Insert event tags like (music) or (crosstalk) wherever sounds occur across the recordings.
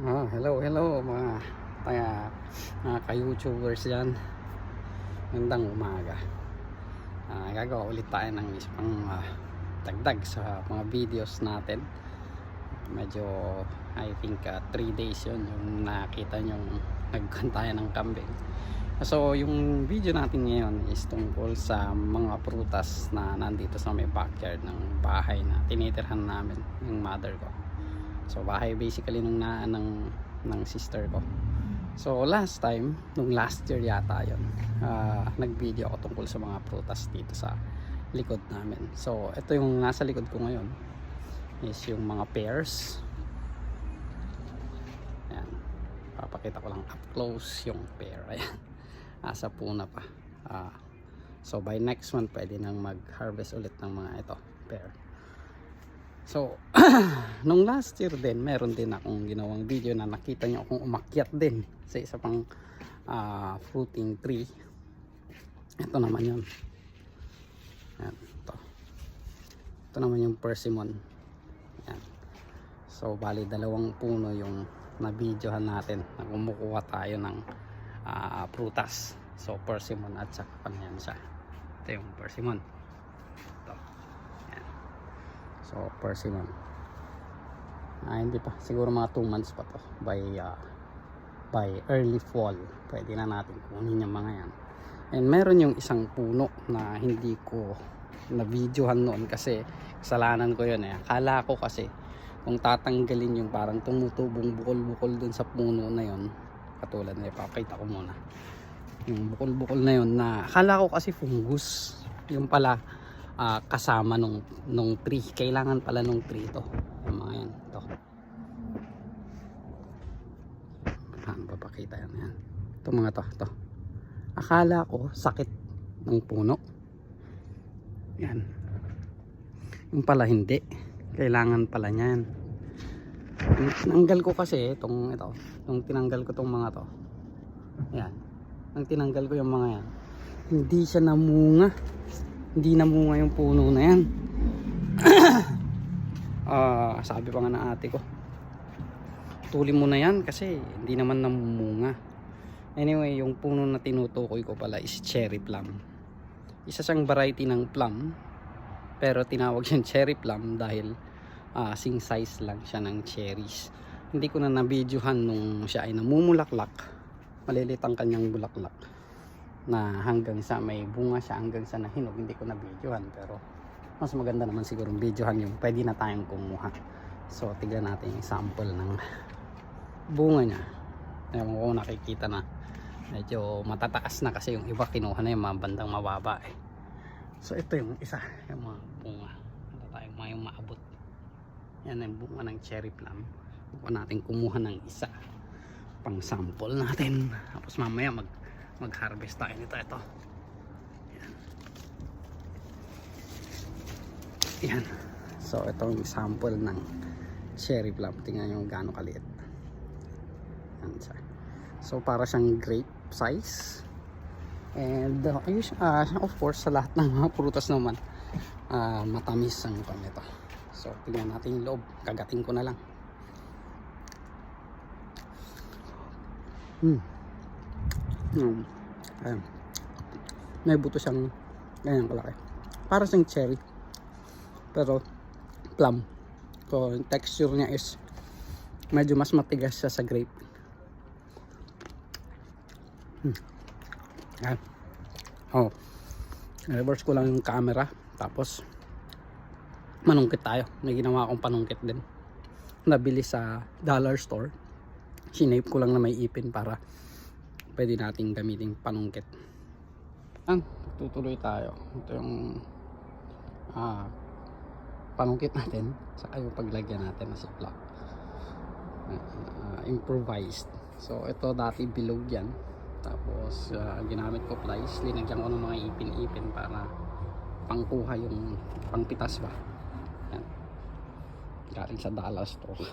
Ah, hello, hello mga mga, mga ka-YouTubers dyan. Magandang umaga. Ah, gagawa ulit tayo ng isang ah, dagdag sa mga videos natin. Medyo I think 3 days yun yung nakita nyo nagkantayan ng kambing. So yung video natin ngayon is tungkol sa mga prutas na nandito sa may backyard ng bahay na tinitirhan namin yung mother ko. So bahay basically nung na ng ng sister ko. So last time, nung last year yata yon, ah, nag-video ako tungkol sa mga prutas dito sa likod namin. So ito yung nasa likod ko ngayon is yung mga pears. Ayan. Papakita ko lang up close yung pear. Ayan. Asa puna pa. Ah, so by next month pwede nang mag-harvest ulit ng mga ito, pear. So, (clears throat) nung last year din, meron din akong ginawang video na nakita nyo akong umakyat din sa isa pang ah, fruiting tree. Ito naman yun. Yan, ito. Ito naman yung persimmon. Yan. So, bali dalawang puno yung na-videohan natin na kumukuha tayo ng ah, prutas. So, persimmon at saka yan siya. Ito yung persimmon. So, persimmon. Ah, hindi pa. Siguro mga 2 months pa to. By, ah, by early fall. Pwede na natin kunin yung mga yan. And meron yung isang puno na hindi ko na-videohan noon kasi kasalanan ko yun eh. Akala ko kasi kung tatanggalin yung parang tumutubong bukol-bukol dun sa puno na yun katulad na ipapakita ko muna yung bukol-bukol na yun na akala ko kasi fungus yung pala ah, kasama nung, nung tree kailangan pala nung tree to. Yung mga yan. To ano papakita yan. Yan. Ito mga to. To akala ko sakit ng puno. Yan. Yung pala hindi. Kailangan pala niyan. Tinanggal ko kasi itong ito. Yung tinanggal ko tong mga to. Yan. Nang tinanggal ko yung mga yan. Hindi siya namunga hindi namunga yung puno na yan. (clears throat) Ah, sabi pa nga ng ate ko. Tuli mo na yan kasi hindi naman namumunga. Anyway yung puno na tinutukoy ko pala is cherry plum. Isa siyang variety ng plum pero tinawag (laughs) siyang cherry plum dahil ah, sing size lang siya ng cherries. Hindi ko na nabidyohan nung siya ay namumulaklak. Malilit ang kanyang bulaklak na hanggang sa may bunga siya hanggang sa nahinog hindi ko nabidyohan pero mas maganda naman siguro videohan yung pwede na tayong kumuha. So tignan natin yung sample ng bunga niya. Ewan ko nakikita na. Medyo matataas na kasi yung iba kinuha na yung mga bandang mababa eh. So ito yung isa yung mga bunga. Ito tayong mga yung maabot. Yan yung bunga ng cherry plum. Huwag natin kumuha ng isa. Pang sample natin. Tapos mamaya mag mag harvest tayo nito ito. Yan so ito yung sample ng cherry plum. Tingnan nyo gaano kaliit. Yan siya. So para siyang grape size. And uh, ah, of course sa lahat ng mga prutas naman ah, matamis ang kami ito so tingnan natin yung loob. Kagating ko na lang. Hmm. Ayan. May buto siyang ganyan kalaki. Para siyang cherry. Pero plum. So, yung texture niya is medyo mas matigas siya sa grape. Hmm. Ayan. Oh. Reverse ko lang yung camera. Tapos, manungkit tayo. May ginawa akong panungkit din. Nabili sa dollar store sinape ko lang na may ipin para pwede nating gamitin panungkit. Yan tutuloy tayo. Ito yung ah, panungkit natin saka yung paglagyan natin na ziplock uh, improvised. So ito dati bilog yan. Tapos ah, ginamit ko plies linagyan ko ng mga ipin-ipin para pangkuha yung pangpitas ba. Yan. Galing sa dollar store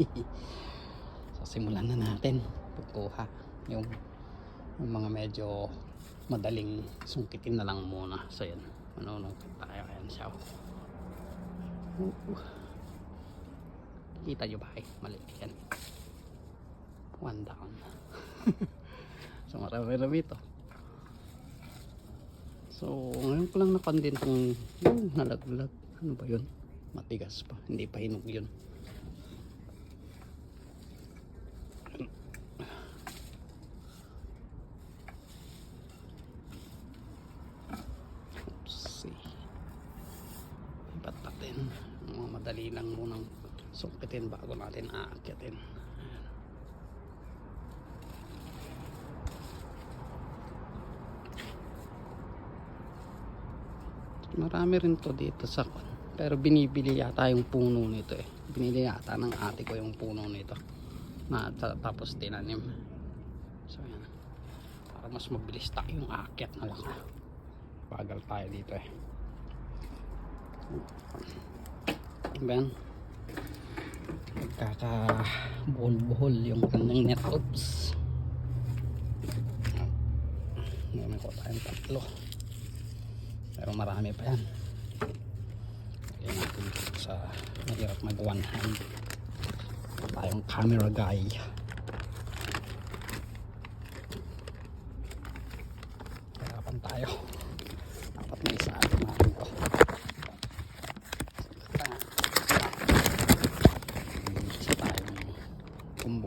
(laughs) So simulan na natin pagkuha yung, yung mga medyo madaling sungkitin na lang muna. So yan, manunong tayo ayan siya. Uh, uh. Kita nyo ba eh? Maliit yan. one down. (laughs) so marami-rami ito. So ngayon ko lang napandin kung yung nalaglag. Ano ba yun? Matigas pa. Hindi pa hinog yun. Oops, see. Ibat natin. Mga madali lang munang sungkitin bago natin aakyatin. Marami rin to dito sa kwan. Pero binibili yata yung puno nito eh. Binili yata ng ate ko yung puno nito. Na ta- tapos tinanim. So yan. Para mas mabilis tayo yung aakyat na lang. Bagal tayo dito eh. Ben. Nagkaka-buhol-buhol yung kanyang net. Oops. Ngayon ko tayong tatlo. Pero marami pa yan. Lagyan natin sa mahirap mag one hand. Tayong camera guy. Hirapan tayo. Dapat may isa atin natin to. Isa tayong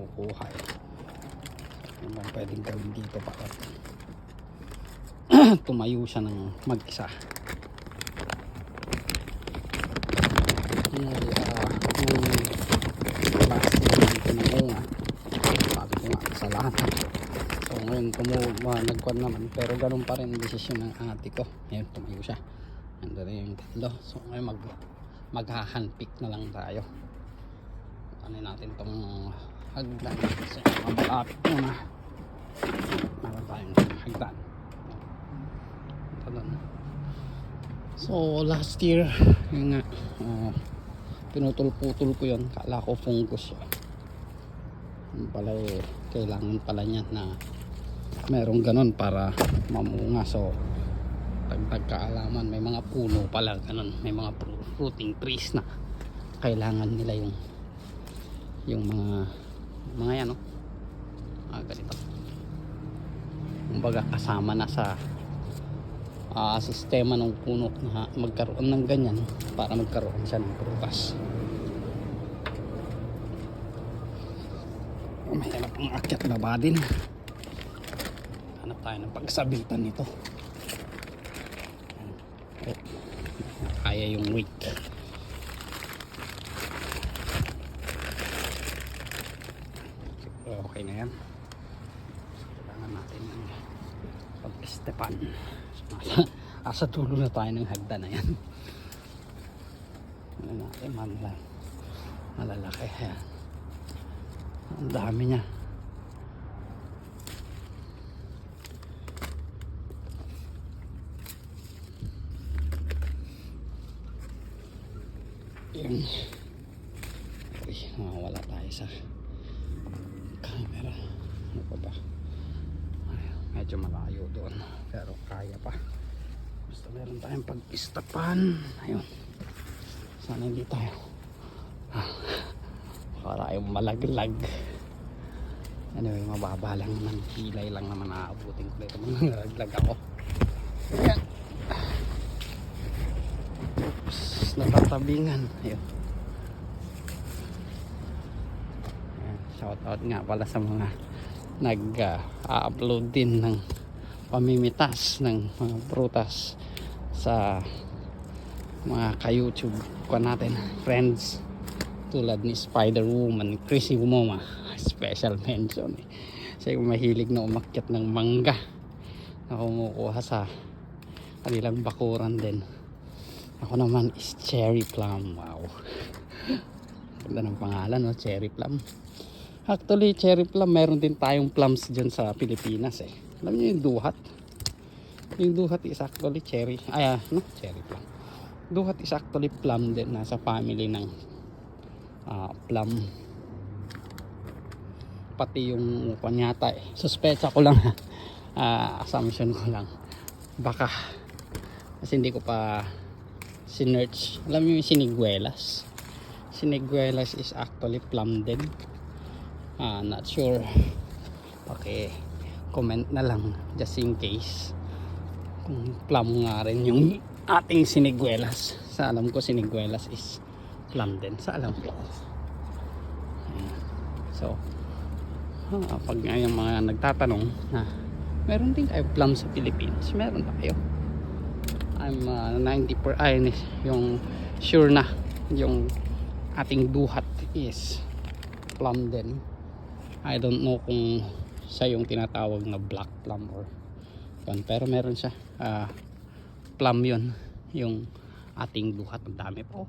kumukuhay. Ano bang pwedeng gawin dito para (clears throat) tumayo siya ng mag-isa. Yung, uh, yung last year na tinamunga, sabi ko nga sa lahat. So ngayon tumuwa, nagkwan naman, pero ganun pa rin desisyon ng ate ko. Ngayon tumayo siya. Nandun na yung tatlo. So ngayon mag, maghahandpick na lang tayo. Ano natin tong hagdan. Kasi mabalapit muna. Meron tayong hagdan. Ito doon. So last year, yun nga, uh, pinutol-putol ko yun. Kala ko fungus. Yung pala eh, kailangan pala niya na merong ganon para mamunga. So, dagdag kaalaman, may mga puno pala ganon. May mga fru- fruiting trees na kailangan nila yung yung mga mga yan, no? Ah, ganito. Kumbaga kasama na sa ah, sistema ng puno na magkaroon ng ganyan para magkaroon siya ng prutas. Mahirap ang akyat baba din. Hanap tayo ng pagsabitan nito. Oh, kaya yung weight. Siguro okay na yan. Kailangan natin ng pag-estepan. Asa tulo na tayo ng hagda na yan. Ano natin, malala, malalaki. Ayan. Ang dami niya. Yan. Uy, nawawala tayo sa camera. Ano pa ba? Ay, medyo malayo doon. Pero kaya pa. Basta meron tayong pag-istapan. Ayun. Sana hindi tayo. Ah, para tayong malaglag. Anyway, mababa lang naman. Kilay lang naman aabutin ko dito. Malaglag ako. Ayan. Oops, natatabingan. Ayun. Shout out nga pala sa mga nag-upload din ng pamimitas ng mga prutas sa mga ka-YouTube ko natin, friends tulad ni Spider Woman, Chrissy Umoma (laughs) special mention eh. kasi mahilig na umakyat ng mangga na kumukuha sa kanilang bakuran din. Ako naman is cherry plum wow. (laughs) Ganda ng pangalan no? cherry plum. Actually cherry plum meron din tayong plums dyan sa Pilipinas eh. Alam niyo yung duhat yung duhat is actually cherry. Ay ah, no cherry plum. Duhat is actually plum din nasa family ng ah, plum. Pati yung kanyata eh. Suspecha ko lang (laughs) Ah, assumption ko lang. Baka kasi hindi ko pa sinerch. Alam niyo yung siniguelas? Siniguelas is actually plum din. Ah, not sure. Paki comment na lang just in case kung plum nga rin yung ating siniguelas. Sa alam ko siniguelas is plum din. Sa alam ko. So ah, pag yung mga nagtatanong na meron din kayo plum sa Philippines meron tayo. I'm uh, 90 per ay yung sure na yung ating duhat is plum din. I don't know kung siya yung tinatawag na black plum or yan. pero meron siya. Ah, plum yun. Yung ating duhat ang dami po.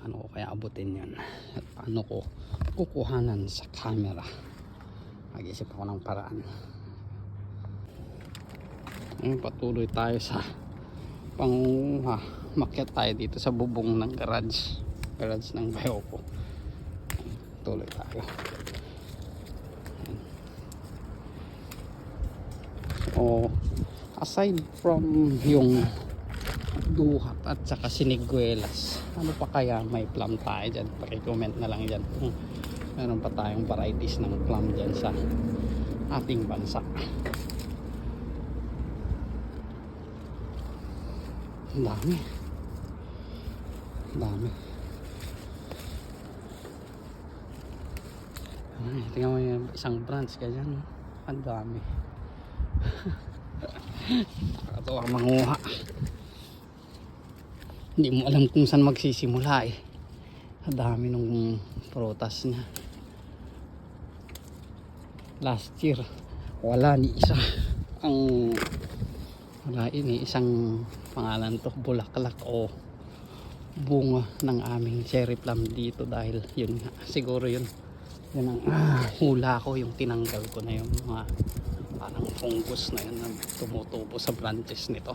Ano ko kaya abutin yun? At paano ko kukuhanan sa camera? Mag-isip ako ng paraan. Ngayon patuloy tayo sa pangunguha. Makyat tayo dito sa bubong ng garage. Garage ng bayo ko. Tuloy tayo o aside from yung duhat at saka siniguelas ano pa kaya may plum tayo dyan? Pakicomment na lang dyan kung meron pa tayong varieties ng plum dyan sa ating bansa. Ang dami. Ang dami. Ay tingnan mo yung isang branch kaya dyan ang dami nakakatawa manguha. Hindi mo alam kung saan magsisimula eh. Ang dami nung prutas niya. Last year wala ni isa. Ang wala ini isang pangalan to bulaklak o bunga ng aming cherry plum dito dahil yun nga siguro yun. Yun ang ah, hula ko yung tinanggal ko na yung mga fungus na yun na tumutubo sa branches nito.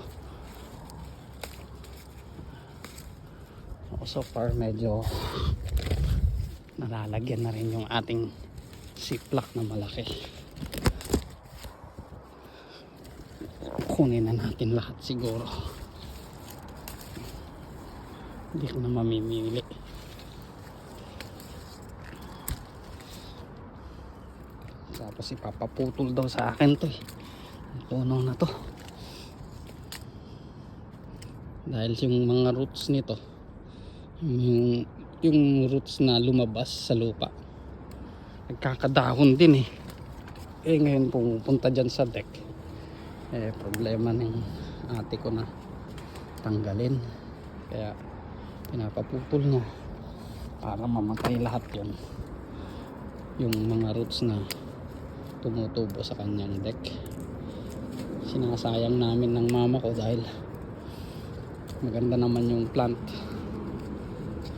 So far medyo nalalagyan na rin yung ating siplak na malaki. Kunin na natin lahat siguro. Hindi ko na mamimili tapos ipapaputol daw sa akin to eh. Puno na to? Dahil yung mga roots nito yung, yung roots na lumabas sa lupa nagkakadahon din eh. Eh ngayon pumupunta dyan sa deck. Eh problema ng ate ko na tanggalin. Kaya pinapaputol niya para mamatay lahat yun. Yung mga roots na tumutubo sa kanyang deck. Sinasayang namin ng mama ko dahil maganda naman yung plant.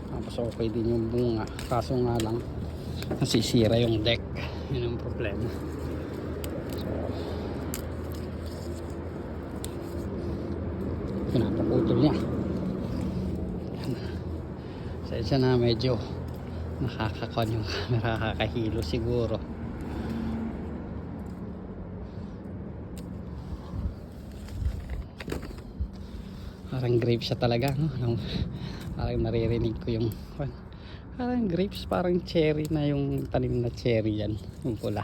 Tapos okay din yung bunga. Kaso nga lang nasisira yung deck. Yun ang problema. So pinapaputol niya. Sensya na medyo nakakakon yung (laughs) camera kakahilo siguro parang grapes siya talaga no? Yung- parang naririnig ko yung parang grapes parang cherry na yung tanim na cherry yan yung pula.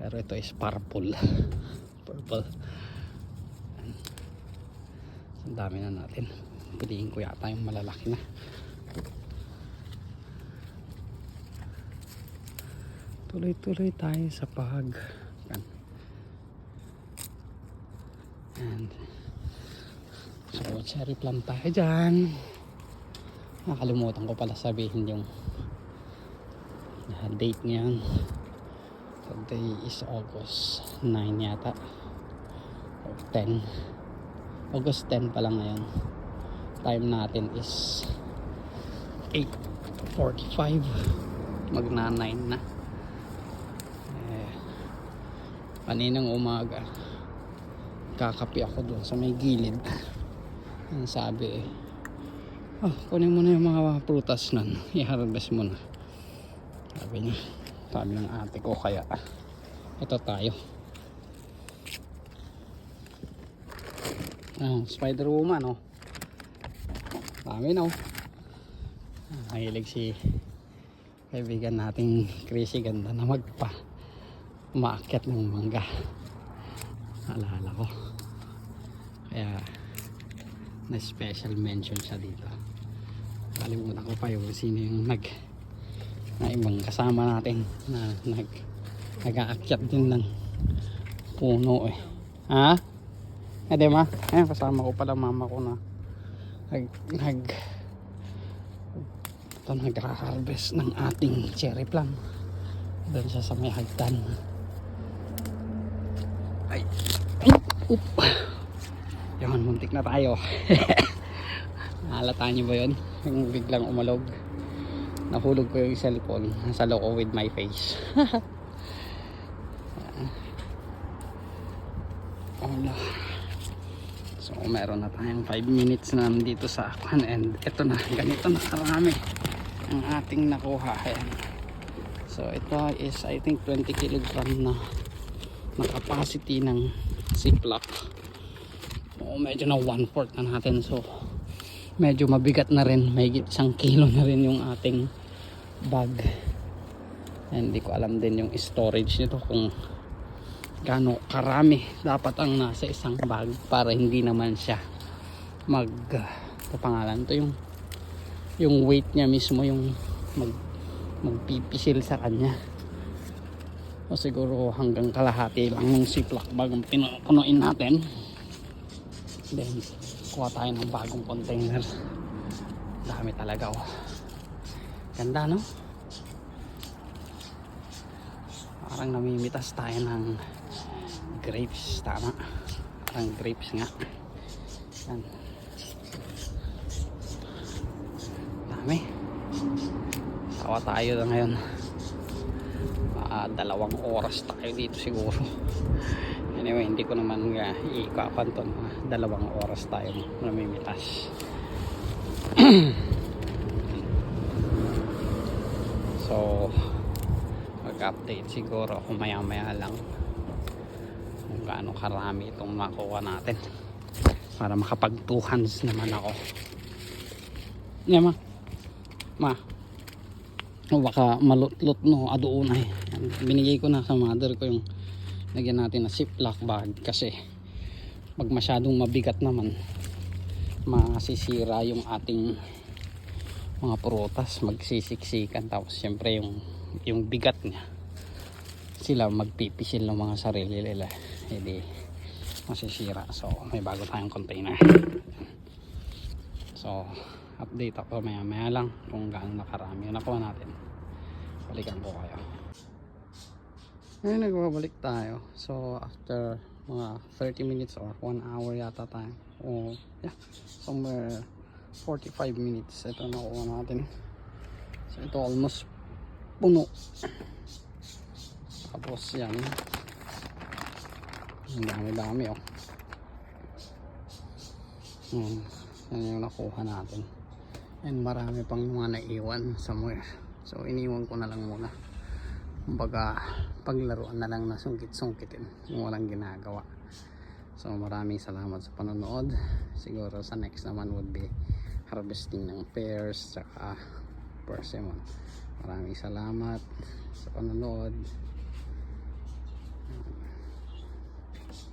Pero ito is purple. (laughs) Purple. Ang dami na natin. Piliin ko yata yung malalaki na. Tuloy tuloy tayo sa pag. And so cherry plum tayo dyan. Nakalimutan ko pala sabihin yung date niyan. Today is August 9 yata. Or 10 August 10 pa lang ngayon. Time natin is 8.45 magna 9 na. Eh, kaninang umaga kakapi ako doon sa may gilid ang sabi eh. Oh, kunin mo na yung mga prutas nun. (laughs) I-harvest mo na. Sabi niya. Sabi ng ate ko kaya ito tayo. Ah, spider woman oh. Dami na oh Ah, mahilig si kaibigan nating crazy ganda na magpa. Umaakyat ng mangga. Alala ko. Kaya na special mention siya dito. Kalimutan ko pa yung sino yung nag na ibang kasama natin na nag nag-aakyat din ng puno eh. Ha? Ede ma? Ayan kasama ko pala mama ko na nag nag ito nag-harvest ng ating cherry plum doon siya sa may hagdan. Ay! Up yun muntik na tayo (laughs) Nahalata niyo ba yun? Yung biglang umalog. Nahulog ko yung cellphone. Nasa loko with my face. (laughs) Wala. So meron na tayong 5 minutes na nandito sa Akwan and ito na, ganito na karami ang ating nakuha. Ayan. So ito is I think 20 kilogram na na capacity ng ziplock. Oo, medyo na 1 fourth na natin. So medyo mabigat na rin. May isang kilo na rin yung ating bag. And hindi ko alam din yung storage nito kung gaano karami dapat ang nasa isang bag para hindi naman siya mag uh, pangalan to yung yung weight niya mismo yung mag magpipisil sa kanya o siguro hanggang kalahati lang ng ziplock bag ang pinupunuin natin then kuha tayo ng bagong container. Dami talaga oh. Ganda no? Parang namimitas tayo ng grapes tama. Parang grapes nga. Yan. Dami. Sawa tayo na ngayon. Ah, dalawang oras tayo dito siguro anyway hindi ko naman uh, ikapan to mga dalawang oras tayo namimitas. (clears throat) So mag-update siguro ako maya maya lang kung gaano karami itong makuha natin para makapag 2 hands naman ako. Yan ma. Ma. Baka malutlot no? Adoon ay Yan, binigay ko na sa mother ko yung lagyan natin na ziplock bag kasi pag masyadong mabigat naman masisira yung ating mga prutas magsisiksikan. Tapos syempre yung yung bigat niya sila magpipisil ng mga sarili nila. Hindi masisira. So may bago tayong container. So update ako maya maya lang kung gaano nakarami. Yung nakuha natin. Balikan ko kayo ngayon nagbabalik tayo. So after mga 30 minutes or 1 hour yata tayo. O yeah. Somewhere 45 minutes. Ito nakuha natin. So ito almost puno. Tapos yan. Ang dami dami oh. Yan, yan yung nakuha natin. And marami pang mga naiwan somewhere. So iniwan ko na lang muna. Kumbaga paglaruan na lang na sungkit-sungkitin yung walang ginagawa. So maraming salamat sa panonood. Siguro sa next naman would be harvesting ng pears tsaka persimmon. Maraming salamat sa panonood